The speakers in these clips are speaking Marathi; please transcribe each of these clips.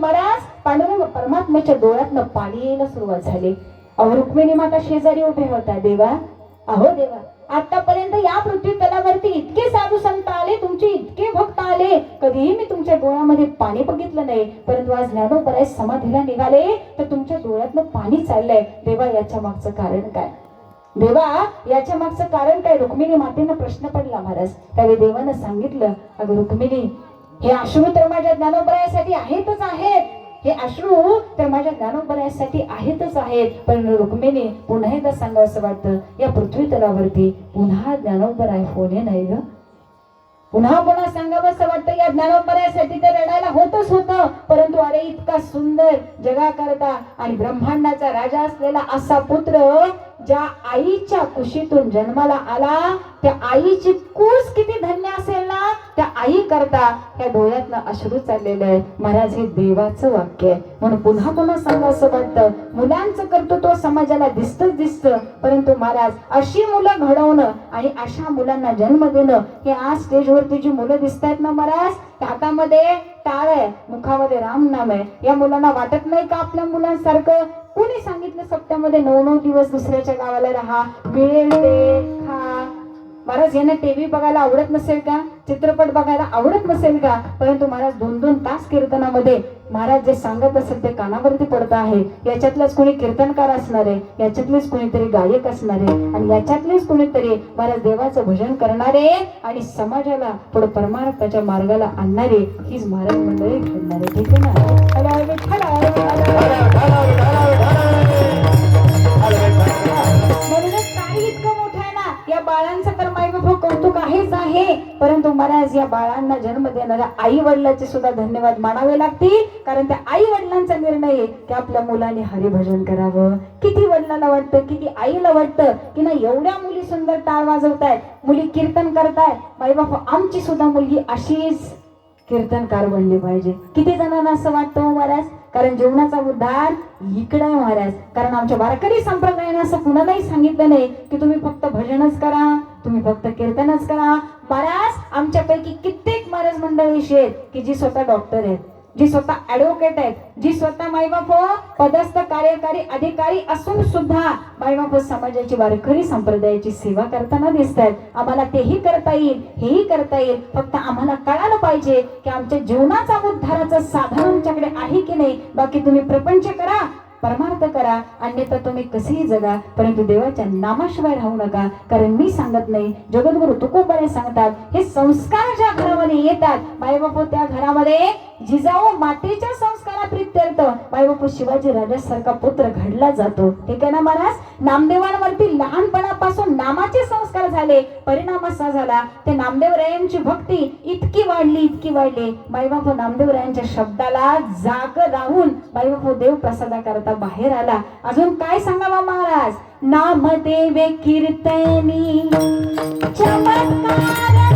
महाराज पांडुरंग परमात्म्याच्या डोळ्यातनं पाणी यायला सुरुवात झाली. अहो रुक्मिणी माता शेजारी उभे होता देवा. अहो देवा आतापर्यंत या पृथ्वी तलावरती इतके साधू संत आले तुमचे इतके भक्त आले. कधीही मी तुमच्या डोळ्यामध्ये पाणी बघितलं नाही. परंतु आज ज्ञानोपराय समाधीला निघाले तर तुमच्या डोळ्यातनं पाणी चाललंय. देवा याच्या मागचं कारण काय? देवा याच्या मागचं कारण काय? रुक्मिणी मातेनं प्रश्न पडला महाराज. त्यावेळी देवानं सांगितलं अगं रुक्मिणी हे अश्रू तर माझ्या ज्ञानोबरायासाठी आहेतच आहेत. हे अश्रू तर माझ्या ज्ञानोबरायासाठी आहेतच आहेत. पण रुक्मिणी पुन्हा एकदा सांगावं असं वाटतं या पृथ्वी तलावरती पुन्हा ज्ञानोबराय होणे नाही ग. पुन्हा पुन्हा सांगावं असं वाटतं या ज्ञानोबरायासाठी तर रडायला होतच होतं. परंतु अरे इतका सुंदर जगाकरता आणि ब्रह्मांडाचा राजा असलेला असा पुत्र ज्या आईच्या कुशीतून जन्माला आला. त्या आईची कूस किती धन्य असेल ना? त्या आई करता त्या डोळ्यातनं अश्रू चाललेले आहे महाराज हे देवाचं वाक्य आहे. म्हणून पुन्हा पुन्हा सांगा असं वाटतं मुलांचं कर्तृत्व समाजाला दिसतच दिसतं. परंतु महाराज अशी मुलं घडवणं आणि अशा मुलांना जन्म देणं हे आज स्टेजवरती जी मुलं दिसत आहेत ना महाराज त्या हातामध्ये टाळ आहे मुखामध्ये राम नाम आहे. या मुलांना वाटत नाही का आपल्या मुलांसारखं? कोणी सांगितलं सप्त्यामध्ये नऊ नऊ दिवस दुसऱ्याच्या गावाला राहा? मिळेल ते खा महाराज यांना टीव्ही बघायला आवडत नसेल का? चित्रपट बघायला आवडत नसेल का? परंतु महाराज दोन दोन तास कीर्तनामध्ये महाराज जे सांगत असेल ते कानावरती पडत आहे. याच्यातलाच कोणी कीर्तनकार असणार आहे याच्यातलेच कोणीतरी गायक असणार आहे आणि याच्यातलेच कोणीतरी महाराज देवाचं भजन करणारे आणि समाजाला पुढे परमार्थाच्या मार्गाला आणणारे हीच महाराज मंडळी घडणारे ठीक आहे ना? परंतु महाराज या बाळांना जन्म देणाऱ्या आई वडिलांचे सुद्धा धन्यवाद मानावे लागतील. कारण त्या आई वडिलांचा निर्णय आहे की आपल्या मुलाने हरिभजन करावं. किती वडिलांना वाटतं किती आईला वाटतं की ना एवढ्या मुली सुंदर टाळ वाजवतायत मुली कीर्तन करतायत. मायबाप आमची सुद्धा मुलगी अशीच कीर्तनकार बनली पाहिजे. किती जणांना असं वाटतं हो महाराज? कारण जीवनाचा उद्धार इकडे आहे महाराज. कारण आमच्या वारकरी संप्रदायाने असं कुणालाही सांगितलं नाही की तुम्ही फक्त भजनच करा तुम्ही फक्त कीर्तनच करा. महाराज आमच्यापैकी कित्येक महाराज मंडळी अशी आहेत की जी स्वतः डॉक्टर आहेत जी स्वतः ऍडव्होकेट आहेत जी स्वतः मायबाप पदस्थ कार्यकारी अधिकारी असून सुद्धा मायबाप समाजाची वारकरी संप्रदायाची सेवा करताना दिसत आहेत आम्हाला तेही करता येईल हेही करता येईल. फक्त आम्हाला कळालं पाहिजे की आमच्या जीवनाचा उद्धाराचं साधन आमच्याकडे आहे की नाही. बाकी तुम्ही प्रपंच करा परमार्थ करा अन्यथा तुम्ही कसेही जगा परंतु देवाच्या नामाशिवाय राहू नका. कारण मी सांगत नाही जगद्गुरु तुकोबाने सांगतात हे संस्कार ज्या घरामध्ये येतात. मायबापू त्या घरामध्ये जिजाऊ मातेच्या संस्कारा प्रित्यर्थ मायबापू शिवाजी राजासारखा पुत्र घडला जातो. ठीक आहे ना महाराज? नामदेवांवरती लहानपणापासून नामाचे संस्कार झाले. परिणाम असा झाला ते नामदेवरायांची भक्ती इतकी वाढली इतकी वाढली. मायबापू नामदेवरायांच्या शब्दाला जाग राहून मायबापू देव प्रसादाकरता बाहेर आला. अजून काय सांगावा महाराज? नामदेवे कीर्तनी. चमत्कार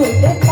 Tudo